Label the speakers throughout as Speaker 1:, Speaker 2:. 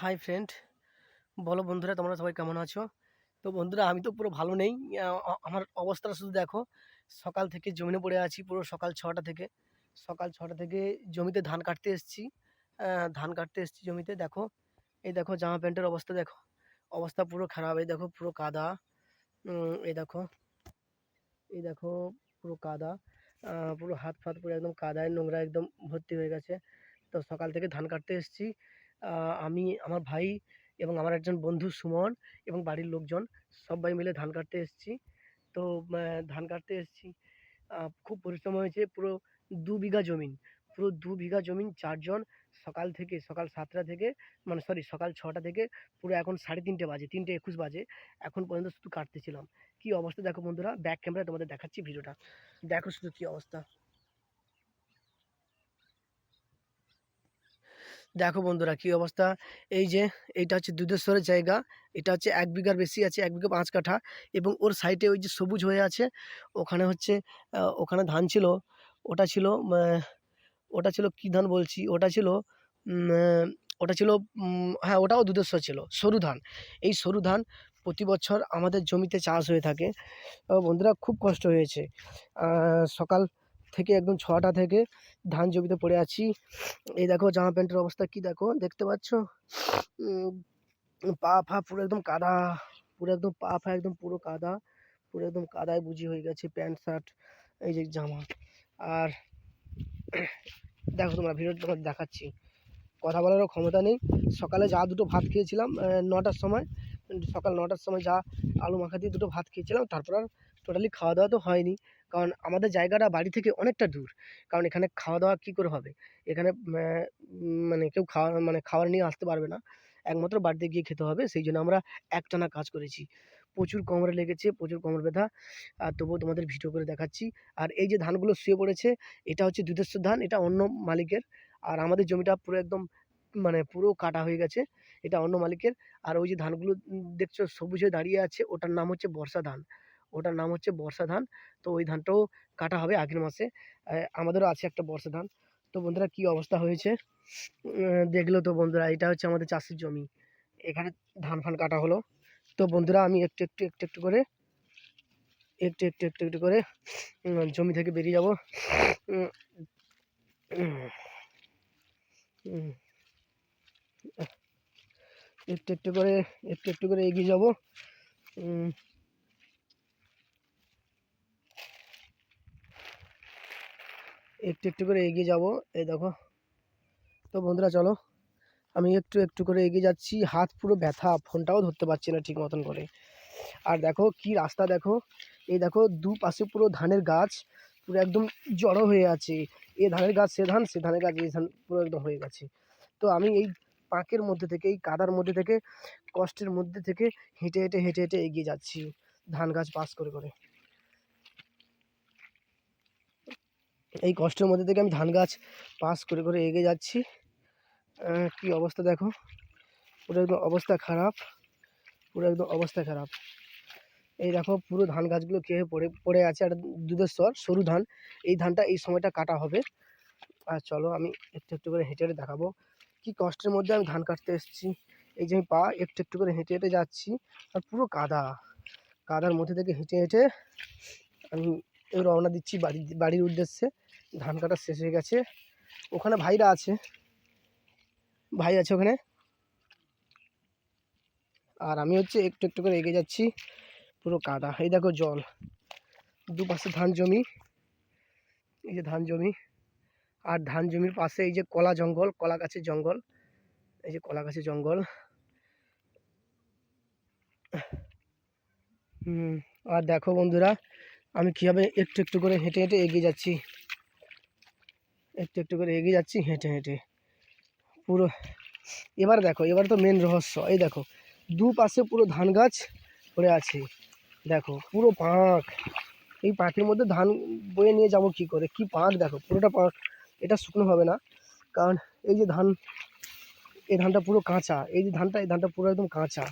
Speaker 1: Hi friend বলো বন্ধুরা, তোমরা সবাই কেমন আছো? তো বন্ধুরা, আমি তো পুরো ভালো নেই। আমার অবস্থাটা শুধু দেখো, সকাল থেকে জমিনে পড়ে আছি, পুরো সকাল ছটা থেকে। সকাল ছটা থেকে জমিতে ধান কাটতে এসেছি। ধান কাটতে এসেছি জমিতে, দেখো। এই দেখো, জামা প্যান্টের অবস্থা, দেখো। অবস্থা পুরো খারাপ, এই দেখো, পুরো কাদা। এই দেখো। এই দেখো, পুরো কাদা। পুরো হাত ফাত পুরো একদম কাদায় নোংরা একদম ভর্তি হয়ে গেছে। তো সকাল থেকে ধান কাটতে এসেছি। আমি আমার ভাই এবং আমার একজন বন্ধু সুমন এবং বাড়ির লোকজন সবাই মিলে ধান কাটতে এসেছি। তো ধান কাটতে এসেছি। খুব পরিশ্রম হয়েছে, পুরো দু বিঘা জমিন। পুরো দু বিঘা জমিন চারজন সকাল থেকে, সকাল সাতটা থেকে মানে সরি সকাল ছটা থেকে পুরো এখন সাড়ে তিনটে বাজে, তিনটে একুশ বাজে। এখন পর্যন্ত শুধু কাটতেছিলাম। কি অবস্থা দেখো বন্ধুরা? ব্যাক ক্যামেরায় তোমাদের দেখাচ্ছি ভিডিওটা। দেখো শুধু কি অবস্থা। দেখো বন্ধুরা কি অবস্থা? এই যে এইটা হচ্ছে দুধেশ্বরের জায়গা। এটা হচ্ছে এক বিঘার বেশি আছে, এক বিঘা পাঁচ কাঠা এবং ওর সাইডে ওই যে সবুজ হয়ে আছে। ওখানে হচ্ছে ওখানে ধান ছিল, ওটা ছিল ওটা ছিল কি ধান বলছি? ওটা ছিল ওটা ছিল হ্যাঁ ওটাও দুধেশ্বর ছিল, সরু ধান। এই সরু ধান প্রতি বছর আমাদের জমিতে চাষ হয়ে থাকে। বন্ধুরা খুব কষ্ট হয়েছে। সকাল থেকে একদম ছটা থেকে ধান জমিতে পড়ে আছি। এই দেখো জামা প্যান্টের অবস্থা কি দেখো? দেখতে পাচ্ছ? পা ফা পুরো একদম কাদা। পুরো একদম পা ফা একদম পুরো কাদা। পুরো একদম কাদায় বুঝি হয়ে গেছে, প্যান্ট, শার্ট, এই যে জামা। আর দেখো তোমরা, ভিডিওটা তোমার দেখাচ্ছি। কথা বলারও ক্ষমতা নেই। সকালে যা দুটো ভাত খেয়েছিলাম নটার সময়, সকাল নটার সময় যা আলু মাখা দিয়ে দুটো ভাত খেয়েছিলাম, তারপর আর টোটালি খাওয়া দাওয়া তো হয়নি। কারণ আমাদের জায়গাটা বাড়ি থেকে অনেকটা দূর। কারণ এখানে খাওয়া দাওয়া কী করে হবে? এখানে মানে কেউ খাওয়া মানে খাবার নিয়ে আসতে পারবে না। একমাত্র বাড়িতে গিয়ে খেতে হবে। সেই জন্য আমরা একটানা কাজ করেছি। প্রচুর কোমরে লেগেছে, প্রচুর কোমর ব্যথা। আর তবুও তোমাদের ভিডিও করে দেখাচ্ছি। আর এই যে ধানগুলো শুয়ে পড়েছে, এটা হচ্ছে দুধেশ্বর ধান, এটা অন্য মালিকের। আর আমাদের জমিটা পুরো একদম মানে পুরো কাটা হয়ে গেছে, এটা অন্য মালিকের। আর ওই যে ধানগুলো দেখছ সবুজ দাঁড়িয়ে আছে, ওটার নাম হচ্ছে বর্ষা ধান। ওটার নাম হচ্ছে বর্ষা ধান। তো ওই ধানটাও কাটা হবে আগের মাসে। আমাদেরও আছে একটা বর্ষা ধান। তো বন্ধুরা কি অবস্থা হয়েছে? দেখল তো বন্ধুরা, এটা হচ্ছে আমাদের চাষের জমি। এখানে ধান ফান কাটা হলো। তো বন্ধুরা আমি একটু একটু একটু একটু করে, একটু একটু একটু একটু করে জমি থেকে বেরিয়ে যাব। একটু একটু করে, একটু একটু করে এগিয়ে যাব। একটু একটু করে এগিয়ে যাব। এই দেখো। তো বন্ধুরা, চলো। আমি একটু একটু করে এগিয়ে যাচ্ছি। হাত পুরো ব্যথা, ফোনটাও ধরতে পারছি না ঠিক মতন করে। আর দেখো কি রাস্তা দেখো। এই দেখো দু পাশে পুরো ধানের গাছ, পুরো একদম জড়ো হয়ে আছে। এ ধানের গাছ, সে ধান, সে ধানের গাছ, এই ধান পুরো একদম হয়ে গেছে। তো আমি এই পাঁকের মধ্যে থেকে, এই কাদার মধ্যে থেকে, কষ্টের মধ্যে থেকে হেঁটে হেঁটে হেঁটে হেঁটে এগিয়ে যাচ্ছি। ধান গাছ পাস করে করে। এই কষ্টের মধ্যে থেকে আমি ধান গাছ পাস করে করে এগিয়ে যাচ্ছি। কি অবস্থা দেখো? পুরো একদম অবস্থা খারাপ। পুরো একদম অবস্থা খারাপ। এই দেখো, পুরো ধান গাছগুলো খেয়ে পড়ে পড়ে আছে আর দুধের সরু ধান। এই ধানটা এই সময়টা কাটা হবে। আর চলো আমি একটু একটু করে হেঁটে হেঁটে দেখাবো। কি কষ্টের মধ্যে আমি ধান কাটতে এসেছি। এই যে আমি পা একটু একটু করে হেঁটে হেঁটে যাচ্ছি আর পুরো কাদা। কাদার মধ্যে থেকে হেঁটে হেঁটে আমি রওনা দিচ্ছি বাড়ি, বাড়ির উদ্দেশ্যে। ধান কাটা শেষ হয়ে গেছে। ওখানে ভাইরা আছে। ভাই আছে ওখানে। আর আমি হচ্ছে একটু একটু করে এগিয়ে যাচ্ছি। পুরো কাদা। এই দেখো জল। দুপাশে ধান জমি। এই যে ধান জমি। আর ধান জমির পাশে এই যে কলা জঙ্গল, কলা গাছের জঙ্গল। এই যে কলা গাছের জঙ্গল। হুম। আর দেখো বন্ধুরা, আমি কীভাবে একটু একটু করে হেঁটে হেঁটে এগিয়ে যাচ্ছি। একটু একটু করে এগিয়ে যাচ্ছি, হেঁটে হেঁটে। পুরো, এবার দেখো, এবার তো মেন রহস্য। এই দেখো দু পাশে পুরো ধান গাছ পড়ে আছে। দেখো, পুরো পাঁক। এই পাঁকের মধ্যে ধান বয়ে নিয়ে যাব কি করে? কি পাঁক দেখো, পুরোটা পাঁক। এটা শুকনো হবে না, কারণ এই যে ধান, এই ধানটা পুরো কাঁচা। এই যে ধানটা, এই ধানটা পুরো একদম কাঁচা।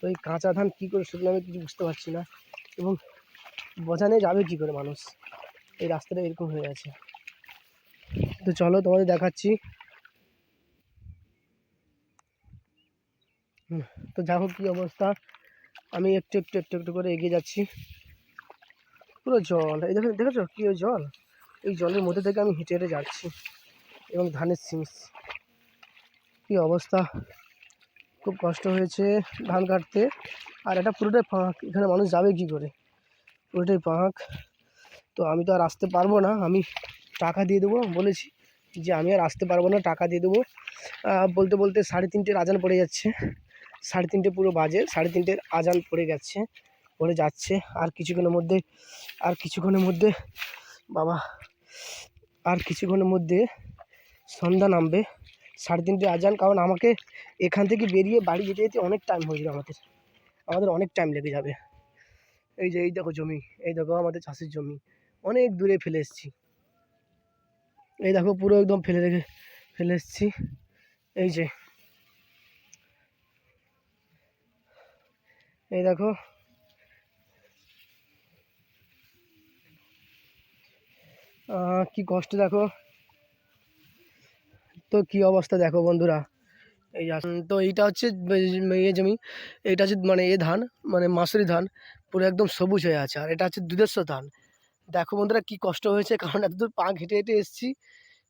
Speaker 1: তো এই কাঁচা ধান কী করে শুকনো আমি কিছু বুঝতে পারছি না। এবং বোঝানে যাবে কি করে মানুষ? এই রাস্তাটা এরকম হয়ে আছে। তো চলো তোমাদের দেখাচ্ছি। তো যা হোক, কী অবস্থা? আমি একটু একটু একটু একটু করে এগিয়ে যাচ্ছি। পুরো জল। এই দেখো, দেখেছ কী জল? এই জলের মধ্যে থেকে আমি হেঁটে হেঁটে যাচ্ছি। এবং ধানের সিমস। কী অবস্থা? খুব কষ্ট হয়েছে ধান কাটতে। আর এটা পুরোটাই ফাঁক। এখানে মানুষ যাবে কী করে? পুরোটাই ফাঁক। তো আমি তো আর আসতে পারব না। আমি টাকা দিয়ে দেবো বলেছি যে আমি আর আসতে পারব না, টাকা দিয়ে দেবো। বলতে বলতে সাড়ে তিনটের আজান পড়ে যাচ্ছে। সাড়ে তিনটে পুরো বাজে, সাড়ে তিনটের আজান পড়ে গেছে, পড়ে যাচ্ছে। আর কিছুক্ষণের মধ্যে, আর কিছুক্ষণের মধ্যে, বাবা, আর কিছুক্ষণের মধ্যে সন্ধ্যা নামবে। সাড়ে তিনটে আজান, কারণ আমাকে এখান থেকে বেরিয়ে বাড়ি যেতে যেতে অনেক টাইম হয়ে যাবে আমাদের। আমাদের অনেক টাইম লেগে যাবে। এই যে, এই দেখো জমি, এই দেখো আমাদের চাষের জমি। অনেক দূরে ফেলে এসেছি। এই দেখো পুরো একদম ফেলে রেখে, ফেলে এসেছি। এই যে। এই দেখো। কি কষ্ট দেখো। তো কি অবস্থা দেখো বন্ধুরা। এই তো এইটা হচ্ছে ইয়ে জমি। এটা হচ্ছে মানে এ ধান মানে মাসুরি ধান। পুরো একদম সবুজ হয়ে আছে। আর এটা হচ্ছে দুধেশ্ব ধান। দেখো বন্ধুরা কি কষ্ট হয়েছে কারণ এত দূর পা হেঁটে হেঁটে এসেছি।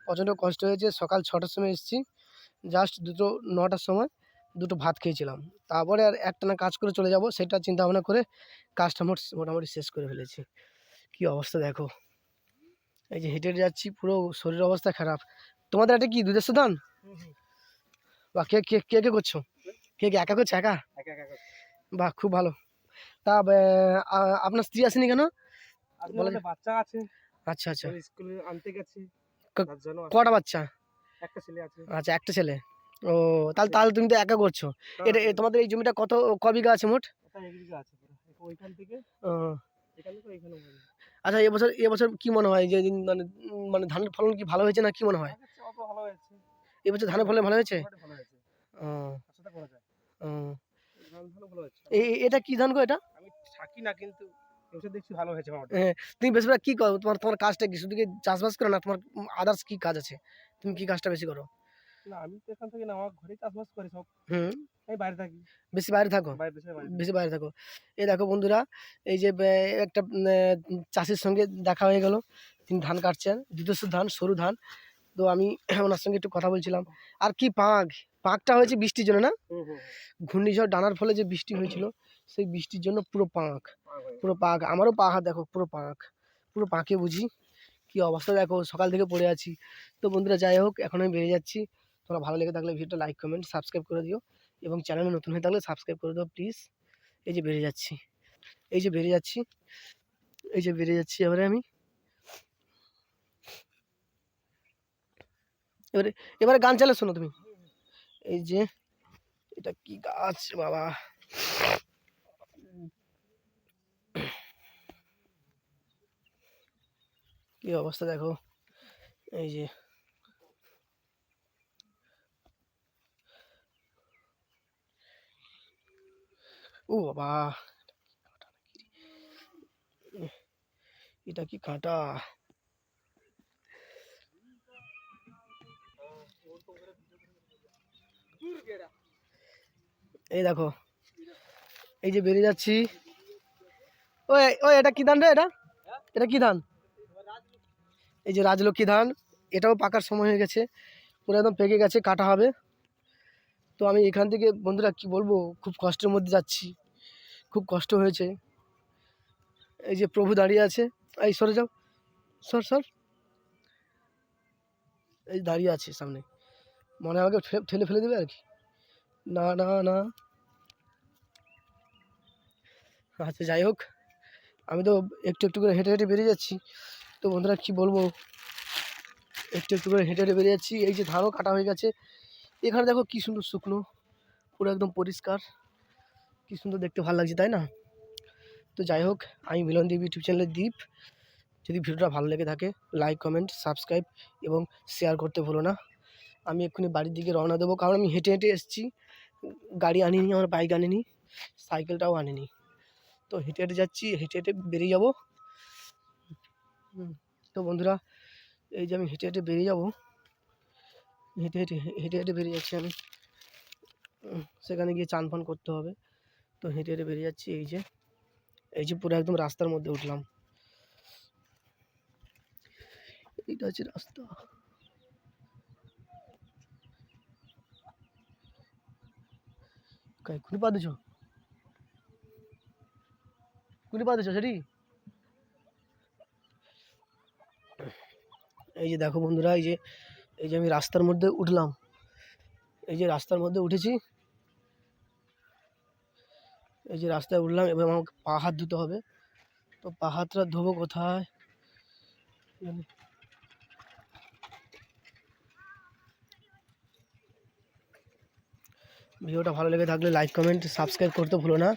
Speaker 1: প্রচণ্ড কষ্ট হয়েছে সকাল ছটার সময় এসেছি। জাস্ট দুটো নটার সময় দুটো ভাত খেয়েছিলাম। তারপরে আর একটানা কাজ করে চলে যাব সেটা চিন্তা ভাবনা করে কাজটা মোট মোটামুটি শেষ করে ফেলেছি। কি অবস্থা দেখো। এই যে হেঁটে হেঁটে যাচ্ছি পুরো শরীর অবস্থা খারাপ। তোমাদের একটা কি দুধের ধান বা কে কে কে কে করছ? কে কে একা করছ একা। বাহ খুব ভালো। তা আপনার স্ত্রী আসেনি কেন?
Speaker 2: বাচ্চা আছে?
Speaker 1: আচ্ছা আচ্ছা।
Speaker 2: স্কুলে আনতে গেছি।
Speaker 1: কটা বাচ্চা?
Speaker 2: একটা ছেলে আছে।
Speaker 1: আচ্ছা একটা ছেলে। ও তাহলে তাহলে তুমি তো একা করছ। এটা তোমাদের এই জমিটা কত ক বিঘা আছে মোট?
Speaker 2: ওইখান থেকে।
Speaker 1: আচ্ছা এবছর এবছর কি মনে হয় যে মানে মানে ধানের ফলন কি ভালো হয়েছে না কি মনে হয়? এবছর ধানের ফলন ভালো হয়েছে? এটা কি ধান গো এটা?
Speaker 2: আমি থাকি না কিন্তু এবছর দেখছি ভালো হয়েছে আমার
Speaker 1: হ্যাঁ, তুমি বেশিরভাগ কি করো? তোমার তোমার কাজটা কি? শুধু কি চাষবাস করো না তোমার আদার্স কি কাজ আছে? তুমি কি কাজটা বেশি করো?
Speaker 2: না আমি তো এখান থেকে না আমার ঘরে চাষবাস করি সব।
Speaker 1: হুম।
Speaker 2: আমি বাইরে থাকি।
Speaker 1: বেশি বাইরে থাকো? বেশি বাইরে থাকো। এই দেখো বন্ধুরা এই যে একটা চাষির সঙ্গে দেখা হয়ে গেল। তিনি ধান কাটছেন দুধস্ব ধান সরু ধান। তো আমি ওনার সঙ্গে একটু কথা বলছিলাম। আর কি পাঁক? পাঁকটা হয়েছে বৃষ্টির জন্য না? ঘূর্ণিঝড় ডানার ফলে যে বৃষ্টি হয়েছিল সেই বৃষ্টির জন্য পুরো পাঁক। পুরো পাক। আমারও পা হাত দেখো পুরো পাক। পুরো পাকে বুঝি। কি অবস্থা দেখো সকাল থেকে পড়ে আছি। তো বন্ধুরা যাই হোক এখন আমি বেরিয়ে যাচ্ছি। তোমরা ভালো লেগে থাকলে ভিডিওটা লাইক কমেন্ট সাবস্ক্রাইব করে দিও। এবং চ্যানেলে নতুন হয়ে থাকলে সাবস্ক্রাইব করে দিও প্লিজ এই যে বেরিয়ে যাচ্ছি। এই যে বেরিয়ে যাচ্ছি। এই যে বেরিয়ে যাচ্ছি এবারে আমি। এবারে এবারে গান চালে শোনো তুমি। এই যে এটা কি গাছ বাবা। কি অবস্থা দেখো? এই যে। ও বাবা, এটা কি কাঁটা? এই দেখো, এই যে বেরিয়ে যাচ্ছি। ওই ওই, এটা কি ধান রে এটা? এটা কি ধান? এই যে রাজলক্ষ্মী ধান, এটাও পাকার সময় হয়ে গেছে। পুরো একদম পেকে গেছে, কাটা হবে। তো আমি এখান থেকে, বন্ধুরা, কি বলব, খুব কষ্টের মধ্যে যাচ্ছি। খুব কষ্ট হয়েছে। এই যে প্রভু দাঁড়িয়ে আছে। এই, সরে যাও। সর সর। এই দাঁড়িয়ে আছে সামনে। মনে আমাকে ঠেলে ফেলে দেবে আর কি। না না না। আচ্ছা যাই হোক। আমি তো একটু একটু করে হেঁটে হেঁটে বেরিয়ে যাচ্ছি। তো বন্ধুরা কি বলব? একটু একটু করে হেঁটে হেঁটে বেরিয়ে যাচ্ছি। এই যে ধানও কাটা হয়ে গেছে। এখানে দেখো কি সুন্দর শুকনো। পুরো একদম পরিষ্কার। কি সুন্দর দেখতে ভালো লাগছে, তাই না? তো যাই হোক, আমি মিলন দেব ইউটিউব চ্যানেলের দ্বীপ যদি ভিডিওটা ভালো লেগে থাকে লাইক কমেন্ট সাবস্ক্রাইব এবং শেয়ার করতে ভুলো না। আমি এক্ষুনি বাড়ির দিকে রওনা দেবো। কারণ আমি হেঁটে হেঁটে এসেছি। গাড়ি আনিনি, আমার বাইক আনিনি সাইকেলটাও আনিনি। তো হেঁটে হেঁটে যাচ্ছি, হেঁটে হেঁটে বেরিয়ে যাব। তো বন্ধুরা, এই যে আমি হেঁটে হেঁটে বেরিয়ে যাব। হেঁটে হেঁটে হেঁটে হেঁটে বেরিয়ে যাচ্ছি আমি। সেখানে গিয়ে চান ফান করতে হবে। তো হেঁটে হেঁটে বেরিয়ে যাচ্ছি, এই যে এই যে পুরো একদম রাস্তার মধ্যে উঠলাম। এইটা হচ্ছে রাস্তা। কুনি পা দিছ? কুনি পা দিছ, সেটি? এই যে দেখো বন্ধুরা, এই যে এই যে আমি রাস্তার মধ্যে উঠলাম। এই যে রাস্তার মধ্যে উঠেছি। এই যে রাস্তায় উঠলাম, এবার আমাকে পা হাত ধুতে হবে। তো পা হাতটা ধোবো কোথায়। ভিডিওটা ভালো লেগে থাকলে লাইক কমেন্ট সাবস্ক্রাইব করতে ভুলো না।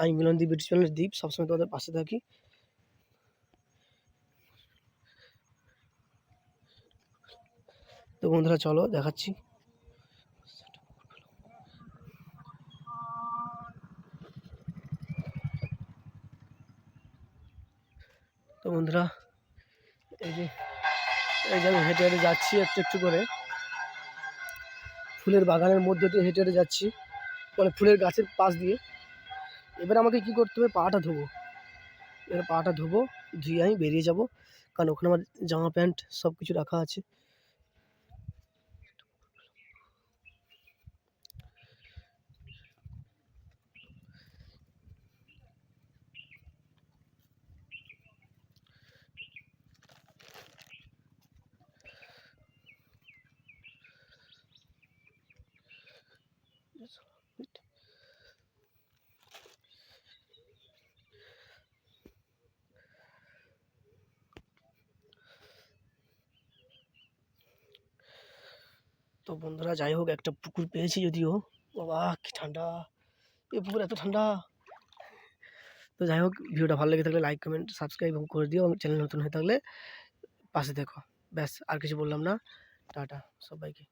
Speaker 1: আমি মিলন দ্বীপ ইউটিউব চ্যানেল দ্বীপ সবসময় তোমাদের পাশে থাকি। বন্ধুরা, চলো দেখাচ্ছি। তো বন্ধুরা, এই যে এই যে আমি হেঁটে হেঁটে যাচ্ছি একটু একটু করে। ফুলের বাগানের মধ্যে দিয়ে হেঁটে হেঁটে যাচ্ছি মানে ফুলের গাছের পাশ দিয়ে। এবার আমাকে কি করতে হবে? পাটা ধোবো। এবার পাটা ধোবো, ধুয়ে আমি বেরিয়ে যাব। কারণ ওখানে আমার জামা প্যান্ট সব কিছু রাখা আছে। তো বন্ধুরা, যাই হোক, একটা পুকুর পেয়েছি যদিও। বাবা, কি ঠান্ডা। এই পুকুর এত ঠান্ডা। তো যাই হোক, ভিডিওটা ভালো লেগে থাকলে লাইক কমেন্ট সাবস্ক্রাইব করে দিও। এবং চ্যানেল নতুন হয়ে থাকলে পাশে দেখো। ব্যাস, আর কিছু বললাম না। টাটা, সবাইকে।